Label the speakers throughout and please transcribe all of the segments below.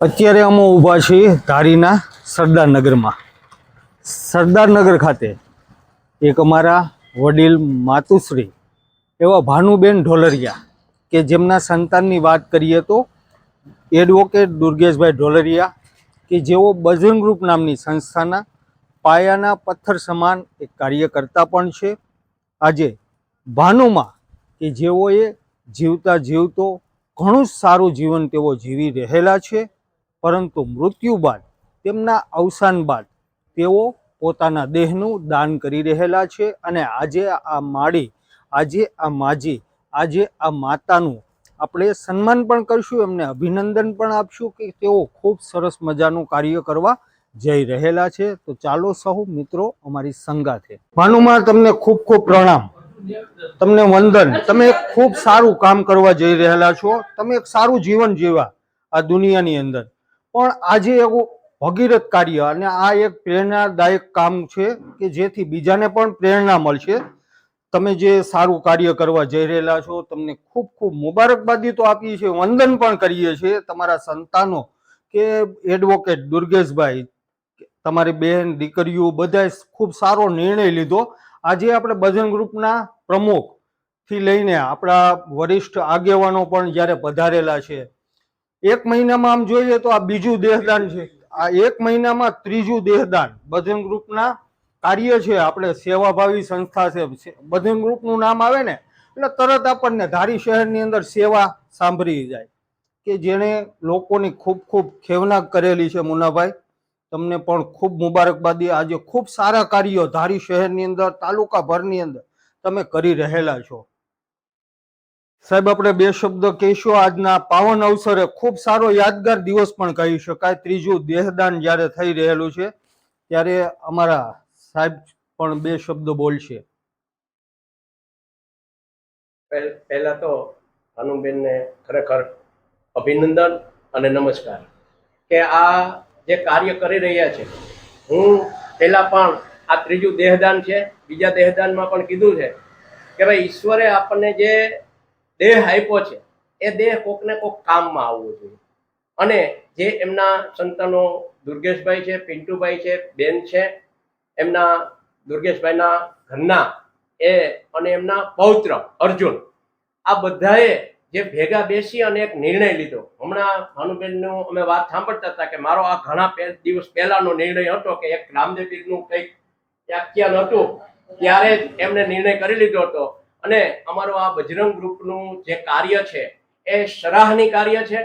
Speaker 1: અત્યારે અમે ઊભા છીએ ધારીના સરદારનગરમાં. સરદારનગર ખાતે એક અમારા વડીલ માતુશ્રી એવા ભાનુબેન ઢોલરિયા કે જેમના સંતાનની વાત કરીએ તો એડવોકેટ દુર્ગેશભાઈ ઢોલરિયા કે જેઓ બજરંગ ગ્રુપ નામની સંસ્થાના પાયાના પથ્થર સમાન એક કાર્યકર્તા પણ છે. આજે ભાનુમાં કે જેઓએ જીવતા જીવતો ઘણું જ સારું જીવન તેઓ જીવી રહેલા છે. પરંતુ મૃત્યુ બાદ તેમના અવસાન બાદ તેઓ પોતાના દેહનું દાન કરી રહેલા છે અને આજે આ માળી, આજે આ માજી, આજે આ માતાનું આપણે સન્માન પણ કરશું, એમને અભિનંદન પણ આપશું કે તેઓ ખૂબ સરસ મજાનું કાર્ય કરવા જઈ રહેલા છે. તો ચાલો સહુ મિત્રો, અમારી સંગાથે ભાનુમાં તમને ખૂબ ખૂબ પ્રણામ. તમને વંદન. તમે ખૂબ સારું કામ કરવા જઈ રહેલા છો. તમે એક સારું જીવન જીવા આ દુનિયાની અંદર. પણ આજે એવું ભગીરથ કાર્ય અને આ એક પ્રેરણાદાયક કામ છે કે જેથી બીજાને પણ પ્રેરણા મળશે. તમે જે સારું કાર્ય કરવા જઈ રહેલા છો, તમને ખૂબ ખૂબ મુબારકબાદી તો આપીએ છીએ, વંદન પણ કરીએ છીએ. તમારા સંતાનો કે એડવોકેટ દુર્ગેશભાઈ તમારી બેન, દીકરીઓ બધાએ ખૂબ સારો નિર્ણય લીધો. આજે આપણે બજન ગ્રુપના પ્રમુખથી લઈને આપણા વરિષ્ઠ આગેવાનો પણ જ્યારે પધારેલા છે એક મહિનામાં આમ જોઈએ તો આ બીજું દેહદાન છે. આ એક મહિનામાં ત્રીજું દેહદાન. બધન ગ્રુપના કાર્ય છે, આપણે સેવાભાવી સંસ્થા છે. બધન ગ્રુપનું નામ આવે ને, એટલે તરત આપણને ધારી શહેરની અંદર સેવા સાંભળી જાય. કે જેણે લોકોની ખૂબ ખૂબ ખેવના કરેલી છે મુનાભાઈ તમને પણ ખૂબ મુબારકબાદી. આજે ખૂબ સારા કાર્યો ધારી શહેરની અંદર તાલુકા ભરની અંદર તમે કરી રહેલા છો. સાહેબ, આપણે બે શબ્દ કહીશું. આજના પાવન અવસરે ખૂબ સારો યાદગાર દિવસ પણ કહી શકાય. ત્રીજું દેહદાન જ્યારે થઈ રહેલું છે, ત્યારે અમારા સાહેબ પણ બે શબ્દ બોલશે.
Speaker 2: પહે- પહેલા તો ભાનુબેનને ખરેખર અભિનંદન અને નમસ્કાર. કે આ જે કાર્ય કરી રહ્યા છે, હું પહેલા પણ આ ત્રીજું દેહદાન છે, બીજા દેહદાનમાં પણ કીધું છે, કે ભાઈ, ઈશ્વરે આપણને જે દેહ આપ્યો છે, એ દેહ કોકને કોક કામમાં આવવો જોઈએ. અને જે એમના સંતાનો દુર્ગેશભાઈ છે, પિન્ટુભાઈ છે, બેન છે, એમના દુર્ગેશભાઈના ઘરના, એ અને એમના પૌત્ર અર્જુન, આ બધાએ જે ભેગા બેસી અને એક નિર્ણય લીધો. હમણાં ભાનુબેનનો અમે વાત સાંભળતા હતા કે મારો આ ઘણા દિવસ પહેલાનો નિર્ણય હતો કે એક રામદેવીનું કંઈક વ્યાખ્યાન હતું, ત્યારે જ એમને નિર્ણય કરી લીધો હતો. અને અમારું આ બજરંગ ગ્રુપનું જે કાર્ય છે એ સરાહની કાર્ય છે.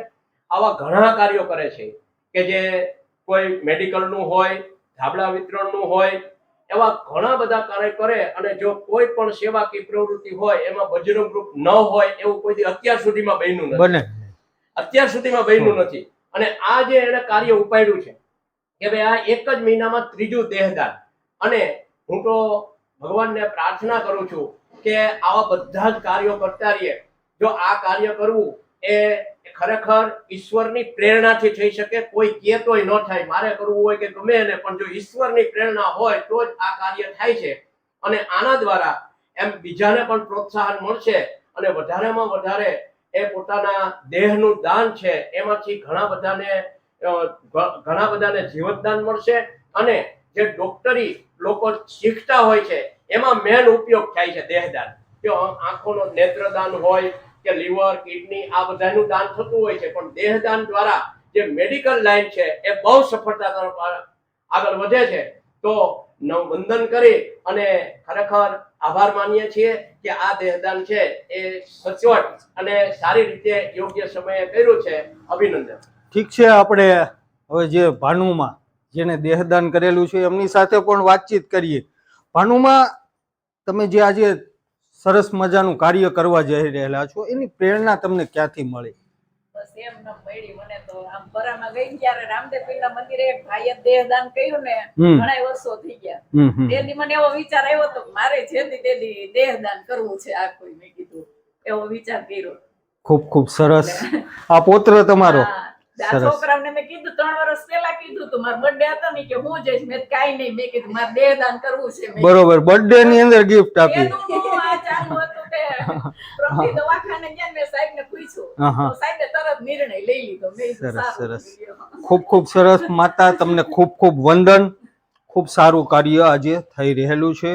Speaker 2: આવા ઘણા કાર્યો કરે છે કે જે કોઈ મેડિકલનું હોય ધાબળા વિતરણનું હોય એવા ઘણા બધા કાર્ય કરે અને જો કોઈ પણ સેવાકીય પ્રવૃત્તિ હોય એમાં બજરંગ ગ્રુપ ન હોય એવું કોઈ અત્યાર સુધીમાં બન્યું નથી. અત્યાર સુધીમાં બન્યું નથી. અને આ જે એને કાર્ય ઉપાડ્યું છે કે ભાઈ આ એક જ મહિનામાં ત્રીજું દેહદાન. અને હું તો ભગવાનને પ્રાર્થના કરું છું કે આવા બધા જ કાર્યો કરતા રહીએ. જો આ કાર્ય કરવું એ ખરેખર ઈશ્વરની પ્રેરણાથી થઈ શકે, કોઈ કે તોય ન થાય. મારે કરવું હોય કે ગમે એને, પણ જો ઈશ્વરની પ્રેરણા હોય તો જ આ કાર્ય થાય છે. અને આના દ્વારા એમ બીજાને પણ પ્રોત્સાહન મળશે અને વધારેમાં વધારે એ પોતાના દેહનું દાન છે, એમાંથી ઘણા બધાને ઘણા બધાને જીવતદાન મળશે. અને જે ડોક્ટરી લોકો શીખતા હોય છે એમાં મેન ઉપયોગ થાય છે દેહદાન. કે આંખોનો નેત્રદાન હોય કે લીવર, કિડની, આ બધાનું દાન થતું હોય છે, પણ દેહદાન દ્વારા જે મેડિકલ લાઈન છે, એ બહુ સફળતા તરફ આગળ વધે છે. તો વંદન કરી અને ખરેખર આભાર માનીએ છીએ કે આ દેહદાન છે, એ સચોટ અને સારી રીતે યોગ્ય સમયે કર્યું છે. અભિનંદન.
Speaker 1: ઠીક છે, આપણે હવે જે ભાનુમાં જેને દેહદાન કરેલું છે, એમની સાથે પણ વાતચીત કરીએ. ભાનુમાં તમે જે આજે સરસ મજાનું કાર્ય કરવા જઈ રહેલા છો એની પ્રેરણા તમને ક્યાંથી મળી?
Speaker 3: બસ એમ ન મળી મને તો. આમ બરામાં ગઈ ને ત્યારે રામદેવપીરના મંદિરે એક ભાઈએ દેહદાન કર્યું ને. ઘણા વર્ષો થઈ ગયા.
Speaker 1: હમ.
Speaker 3: મને એવો વિચાર આવ્યો તો મારે જેથી તેથી દેહદાન કરવું છે આ કોઈ મેં કીધું. એવો વિચાર કર્યો.
Speaker 1: ખૂબ ખૂબ સરસ. આ પોત્ર તમારો.
Speaker 3: છોકરાઓને મેં કીધું ત્રણ વર્ષ પહેલા કીધું તું મારો બર્થડે હતો ને કે હું જઈશ. મેં કીધું, નહીં. મેં કીધું મારે દેહદાન કરવું છે.
Speaker 1: બરોબર બર્થડે ની અંદર ગિફ્ટ આપી.
Speaker 3: આ ચાલુ હતું કે પ્રતિ દવાખાને ગયા ને મેં સાહેબને પૂછ્યું.
Speaker 1: હા, હા.
Speaker 3: તો સાહેબે તરત નિર્ણય લઈ લીધો. મેં
Speaker 1: સરસ, સરસ. ખૂબ ખૂબ સરસ. માતા તમને ખૂબ ખૂબ વંદન. ખૂબ સારું કાર્ય આજે થઈ રહેલું છે.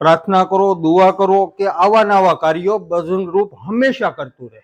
Speaker 1: પ્રાર્થના કરો દુઆ કરો કે આવા નવા કાર્યો બજરંગ રૂપ હંમેશા કરતું રહે.